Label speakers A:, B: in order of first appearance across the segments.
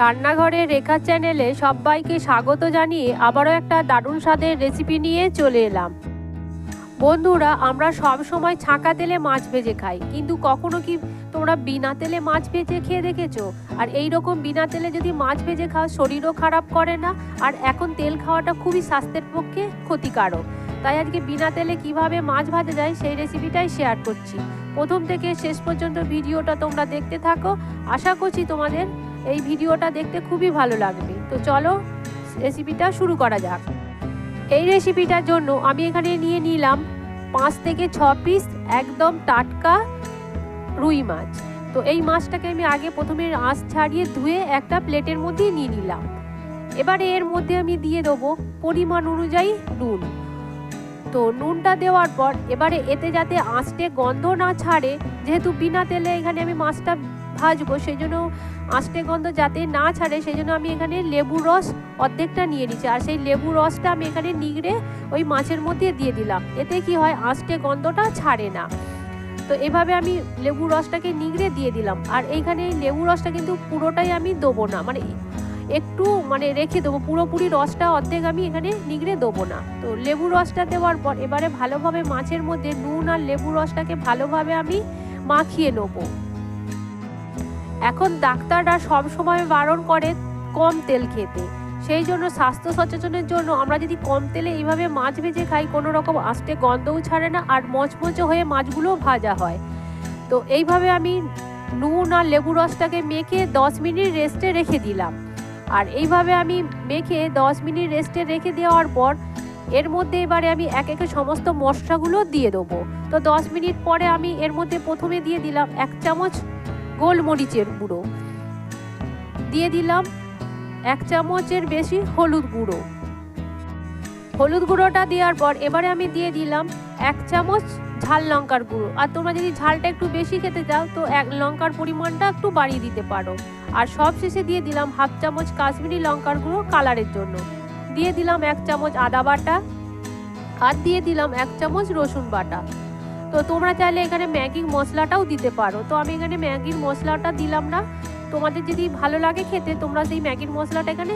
A: রান্নাঘরে রেখা চ্যানেলে সবাইকে স্বাগত জানিয়ে আবারও একটা দারুণ স্বাদের রেসিপি নিয়ে চলে এলাম। বন্ধুরা, আমরা সব সময় ছাঁকা তেলে মাছ ভেজে খাই, কিন্তু কখনো কি তোমরা বিনা তেলে মাছ ভেজে খেয়ে দেখেছ? আর এই রকম বিনা তেলে যদি মাছ ভেজে খাও, শরীরও খারাপ করে না, আর এখন তেল খাওয়াটা খুবই স্বাস্থ্যের পক্ষে ক্ষতিকারক। তাই আজকে বিনা তেলে কীভাবে মাছ ভাজা যায় সেই রেসিপিটাই শেয়ার করছি। প্রথম থেকে শেষ পর্যন্ত ভিডিওটা তোমরা দেখতে থাকো। আশা করছি তোমাদের এই ভিডিওটা দেখতে খুবই ভালো লাগবে। তো চলো রেসিপিটা শুরু করা যাক। এই রেসিপিটার জন্য আমি এখানে নিয়ে নিলাম পাঁচ থেকে ছ পিস একদম টাটকা রুই মাছ। তো এই মাছটাকে আমি আগে প্রথমে আঁশ ছাড়িয়ে ধুয়ে একটা প্লেটের মধ্যে নিয়ে নিলাম। এবারে এর মধ্যে আমি দিয়ে দেবো পরিমাণ অনুযায়ী নুন। তো নুনটা দেওয়ার পর এবারে এতে যাতে আঁচটে গন্ধ না ছাড়ে, যেহেতু বিনা তেলে এখানে আমি মাছটা ভাজবো সেই জন্য আঁচটে গন্ধ যাতে না ছাড়ে সেই জন্য আমি এখানে লেবু রস অর্ধেকটা নিয়ে নিচ্ছি। আর সেই লেবু রসটা আমি এখানে নিগড়ে ওই মাছের মধ্যে দিয়ে দিলাম। এতে কি হয় আঁচটে গন্ধটা ছাড়ে না। তো এভাবে আমি লেবু রসটাকে নিগড়ে দিয়ে দিলাম। আর এইখানে এই লেবু রসটা কিন্তু পুরোটাই আমি দেবো না। মানে একটু মানে রেখে দেবো, পুরোপুরি রসটা অর্ধেক আমি এখানে নিগড়ে দেবো না। তো লেবু রসটা দেওয়ার পর এবারে ভালোভাবে মাছের মধ্যে নুন আর লেবু রসটাকে ভালোভাবে আমি মাখিয়ে নেব। এখন ডাক্তাররা সব সময় বারণ করে কম তেল খেতে। সেই জন্য স্বাস্থ্য সচেতনের জন্য আমরা যদি কম তেলে এইভাবে মাছ ভেজে খাই, কোনো রকম আস্তে গন্ধও ছাড়ে না আর মচমচে হয়ে মাছগুলোও ভাজা হয়। তো এইভাবে আমি নুন আর লেবু রসটাকে মেখে দশ মিনিট রেস্টে রেখে দিলাম। আর এইভাবে আমি মেখে দশ মিনিট রেস্টে রেখে দেওয়ার পর এর মধ্যে এবারে আমি এক একে সমস্ত মশলাগুলো দিয়ে দেবো। তো দশ মিনিট পরে আমি এর মধ্যে প্রথমে দিয়ে দিলাম এক চামচ গোলমরিচের গুঁড়ো। দিয়ে দিলাম এক চামচের বেশি হলুদ গুঁড়ো। হলুদ গুঁড়োটা দেওয়ার পর এবারে আমি দিয়ে দিলাম এক চামচ ঝাল লঙ্কার গুঁড়ো। আর তোমরা যদি ঝালটা একটু বেশি খেতে চাও, তো এক লঙ্কার পরিমাণটা একটু বাড়িয়ে দিতে পারো। আর সব শেষে দিয়ে দিলাম হাফ চামচ কাশ্মীরি লঙ্কার গুঁড়ো কালারের জন্য। দিয়ে দিলাম এক চামচ আদা বাটা। আর দিয়ে দিলাম এক চামচ রসুন বাটা। তো তোমরা চাইলে এখানে ম্যাগির মশলাটাও দিতে পারো। তো আমি এখানে ম্যাগির মশলাটা দিলাম না। তোমাদের যদি ভালো লাগে খেতে, তোমরা সেই ম্যাগির মশলাটা এখানে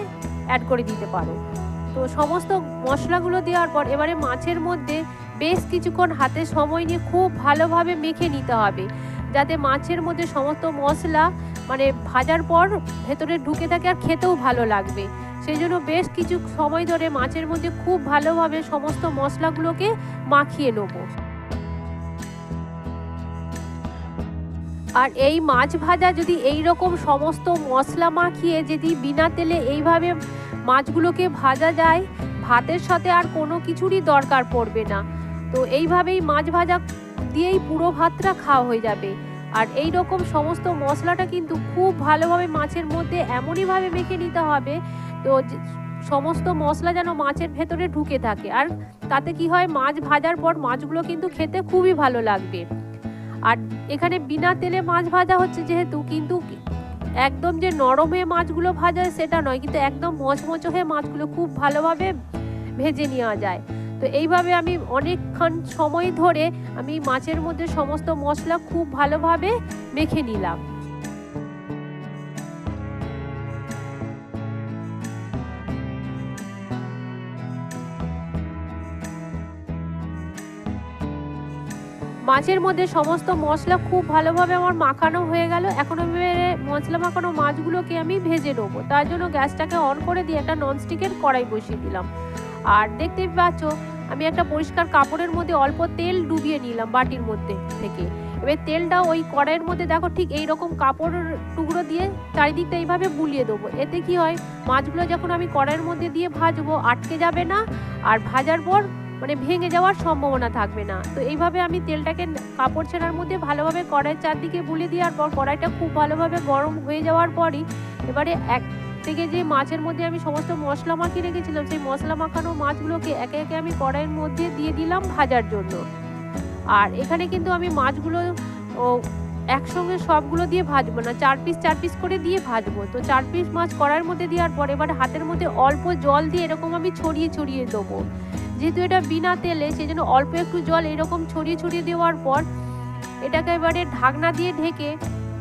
A: অ্যাড করে দিতে পারো। তো সমস্ত মশলাগুলো দেওয়ার পর এবারে মাছের মধ্যে বেশ কিছুক্ষণ হাতে সময় নিয়ে খুব ভালোভাবে মেখে নিতে হবে। যাতে মাছের মধ্যে সমস্ত মশলা মানে ভাজার পর ভেতরে ঢুকে থাকে আর খেতেও ভালো লাগবে। সেই জন্য বেশ কিছু সময় ধরে মাছের মধ্যে খুব ভালোভাবে সমস্ত মশলাগুলোকে মাখিয়ে নেব। আর এই মাছ ভাজা যদি এই রকম সমস্ত মশলা মাখিয়ে যদি বিনা তেলে এইভাবে মাছগুলোকে ভাজা যায়, ভাতের সাথে আর কোনো কিছুরই দরকার পড়বে না। তো এইভাবেই মাছ ভাজা দিয়েই পুরো ভাতটা খাওয়া হয়ে যাবে। আর এই রকম সমস্ত মশলাটা কিন্তু খুব ভালোভাবে মাছের মধ্যে এমনইভাবে মেখে নিতে হবে, তো সমস্ত মশলা যেন মাছের ভেতরে ঢুকে থাকে। আর তাতে কি হয়, মাছ ভাজার পর মাছগুলো কিন্তু খেতে খুবই ভালো লাগবে। আর এখানে বিনা তেলে মাছ ভাজা হচ্ছে যেহেতু, কিন্তু একদম যে নরমে মাছগুলো ভাজা হয় সেটা নয়, কিন্তু একদম মচমচ হয়ে মাছগুলো খুব ভালোভাবে ভেজে নেওয়া যায়। তো এইভাবে আমি অনেকক্ষণ সময় ধরে আমি মাছের মধ্যে সমস্ত মশলা খুব ভালোভাবে মেখে নিলাম। মাছের মধ্যে সমস্ত মশলা খুব ভালোভাবে আমার মাখানো হয়ে গেল। এখন আমি মশলা মাখানো মাছগুলোকে আমি ভেজে নেব। তার জন্য গ্যাসটাকে অন করে দিয়ে একটা ননস্টিকের কড়াই বসিয়ে দিলাম। আর দেখতেই পাচ্ছ, আমি একটা পরিষ্কার কাপড়ের মধ্যে অল্প তেল ডুবিয়ে নিলাম বাটির মধ্যে থেকে। এবার তেলটা ওই কড়াইয়ের মধ্যে দেখো ঠিক এই রকম কাপড়ের টুকরো দিয়ে চারিদিকটা এইভাবে বুলিয়ে দেবো। এতে কি হয়, মাছগুলো যখন আমি কড়াইয়ের মধ্যে দিয়ে ভাজবো, আটকে যাবে না। আর ভাজার পর মানে ভেঙে যাওয়ার সম্ভাবনা থাকবে না। তো এইভাবে আমি তেলটাকে কাপড় ছেঁড়ার মধ্যে ভালোভাবে কড়াইয়ের চারদিকে বুলে দেওয়ার পর কড়াইটা খুব ভালোভাবে গরম হয়ে যাওয়ার পরই এবারে এক থেকে যে মাছের মধ্যে আমি সমস্ত মশলা মাখিয়ে রেখেছিলাম, সেই মশলা মাখানো মাছগুলোকে একে একে আমি কড়াইয়ের মধ্যে দিয়ে দিলাম ভাজার জন্য। আর এখানে কিন্তু আমি মাছগুলো একসঙ্গে সবগুলো দিয়ে ভাজবো না, চার পিস চার পিস করে দিয়ে ভাজবো। তো চার পিস মাছ কড়াইয়ের মধ্যে দেওয়ার পর এবার হাতের মধ্যে অল্প জল দিয়ে এরকম আমি ছড়িয়ে ছড়িয়ে দেবো। যেহেতু এটা বিনা তেলে সেই জন্য অল্প একটু জল এরকম ছড়িয়ে ছড়িয়ে দেওয়ার পর এটাকে এবারে ঢাকনা দিয়ে ঢেকে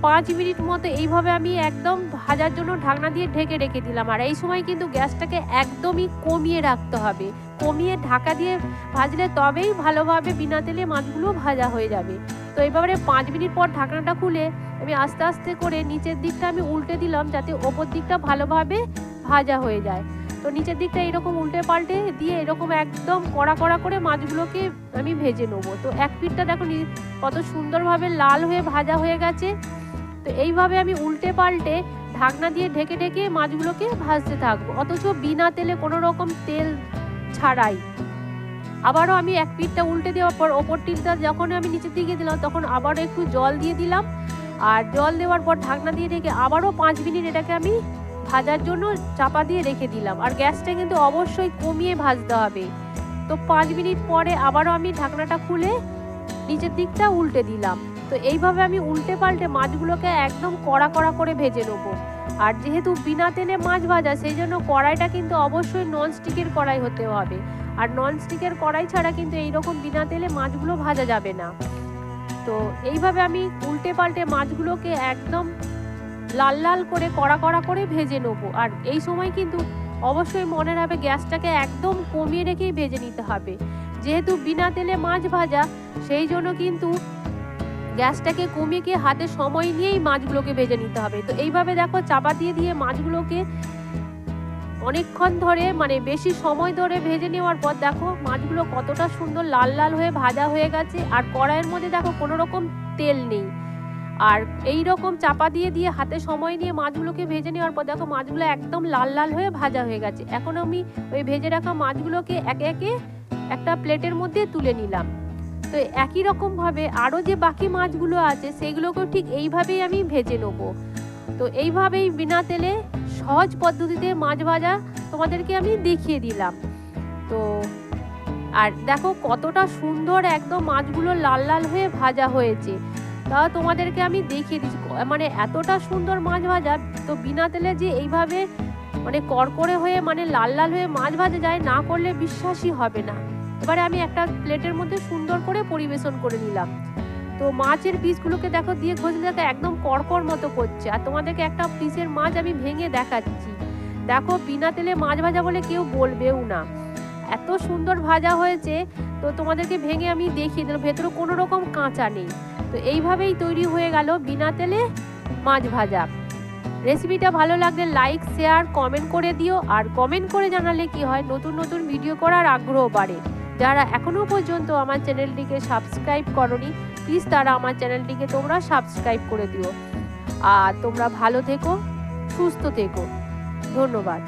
A: পাঁচ মিনিট মতো এইভাবে আমি একদম ভাজার জন্য ঢাকনা দিয়ে ঢেকে রেখে দিলাম। আর এই সময় কিন্তু গ্যাসটাকে একদমই কমিয়ে রাখতে হবে। কমিয়ে ঢাকা দিয়ে ভাজলে তবেই ভালোভাবে বিনা তেলে মাছগুলো ভাজা হয়ে যাবে। তো এবারে পাঁচ মিনিট পর ঢাকনাটা খুলে আমি আস্তে আস্তে করে নিচের দিকটা আমি উল্টে দিলাম যাতে ওপর দিকটা ভালোভাবে ভাজা হয়ে যায়। তো নিচের দিকটা এরকম উল্টে পাল্টে দিয়ে এরকম একদম কড়া কড়া করে মাছগুলোকে আমি ভেজে নেব। তো এক পিঠটা দেখো কত সুন্দরভাবে লাল হয়ে ভাজা হয়ে গেছে। তো এইভাবে আমি উল্টে পাল্টে ঢাকনা দিয়ে ঢেকে ঢেকে মাছগুলোকে ভাজতে থাকব। অথচ বিনা তেলে কোনো রকম তেল ছাড়াই। আবারও আমি এক পিঠটা উল্টে দেওয়ার পর, ওপর টিলটা যখন আমি নিচের দিকে দিলাম, তখন আবারও একটু জল দিয়ে দিলাম। আর জল দেওয়ার পর ঢাকনা দিয়ে ঢেকে আবারও পাঁচ মিনিট এটাকে আমি ভাজার জন্য চাপা দিয়ে রেখে দিলাম। আর গ্যাসটা কিন্তু অবশ্যই কমিয়ে ভাজতে হবে। তো পাঁচ মিনিট পরে আবারও আমি ঢাকনাটা খুলে নিচের দিকটা উল্টে দিলাম। তো এইভাবে আমি উল্টে পাল্টে মাছগুলোকে একদম কড়া কড়া করে ভেজে নেব। আর যেহেতু বিনা তেলে মাছ ভাজা, সেই জন্য কড়াইটা কিন্তু অবশ্যই নন স্টিকের কড়াই হতে হবে। আর নন স্টিকের কড়াই ছাড়া কিন্তু এইরকম বিনা তেলে মাছগুলো ভাজা যাবে না। তো এইভাবে আমি উল্টে পাল্টে মাছগুলোকে একদম লাল লাল করে, কড়া কড়া করে ভেজে নেব। আর এই সময় কিন্তু অবশ্যই মনে রাখবে গ্যাসটাকে একদম কমিয়ে রেখেই ভেজে নিতে হবে। যেহেতু বিনা তেলে মাছ ভাজা, সেই জন্য কিন্তু গ্যাসটাকে কমিয়ে গিয়ে হাতে সময় নিয়েই মাছগুলোকে ভেজে নিতে হবে। তো এইভাবে দেখো চাপা দিয়ে দিয়ে মাছগুলোকে অনেকক্ষণ ধরে মানে বেশি সময় ধরে ভেজে নেওয়ার পর দেখো মাছগুলো কতটা সুন্দর লাল লাল হয়ে ভাজা হয়ে গেছে। আর কড়াইয়ের মধ্যে দেখো কোনো রকম তেল নেই। আর এই রকম চাপা দিয়ে দিয়ে হাতে সময় নিয়ে মাছগুলোকে ভেজে নেওয়ার পর, দেখো মাছগুলো একদম লাল লাল হয়ে ভাজা হয়ে গেছে। এখন আমি ওই ভেজে রাখা মাছগুলোকে একে একে একটা প্লেটের মধ্যে তুলে নিলাম। তো একই রকমভাবে আরও যে বাকি মাছগুলো আছে, সেগুলোকেও ঠিক এইভাবেই আমি ভেজে নেব। তো এইভাবেই বিনা তেলে সহজ পদ্ধতিতে মাছ ভাজা তোমাদেরকে আমি দেখিয়ে দিলাম। তো আর দেখো কতটা সুন্দর একদম মাছগুলো লাল লাল হয়ে ভাজা হয়েছে। তা তোমাদেরকে আমি দেখিয়ে দিচ্ছি। মানে এতটা সুন্দর মাছ ভাজা, তো বিনা তেলে যে এইভাবে মানে কড়কড়ে হয়ে মানে লাল লাল হয়ে মাছ ভাজা যায়, না করলে বিশ্বাসই হবে না। এবারে আমি একটা প্লেটের মধ্যে সুন্দর করে পরিবেশন করে নিলাম। তো মাছের পিসগুলোকে দেখো, দিয়ে ঘষলে দেখো, একদম কড়কড় মতো করছে। আর তোমাদেরকে একটা পিসের মাছ আমি ভেঙে দেখাচ্ছি। দেখো, বিনা তেলে মাছ ভাজা বলে কেউ বলবেও না। এত সুন্দর ভাজা হয়েছে, তো তোমাদেরকে ভেঙে আমি দেখিয়ে দিলাম। ভেতরে কোনো রকম কাঁচা নেই। তো এইভাবেই তৈরি হয়ে গেল বিনা তেলে মাছ ভাজা। রেসিপিটা ভালো লাগলে লাইক শেয়ার কমেন্ট করে দিও। আর কমেন্ট করে জানালে কি হয়, নতুন নতুন ভিডিও করার আগ্রহ বাড়ে। যারা এখনও পর্যন্ত আমার চ্যানেলটিকে সাবস্ক্রাইব করনি প্লিজ তারা আমার চ্যানেলটিকে তোমরা সাবস্ক্রাইব করে দিও। আর তোমরা ভালো থেকো, সুস্থ থেকো। ধন্যবাদ।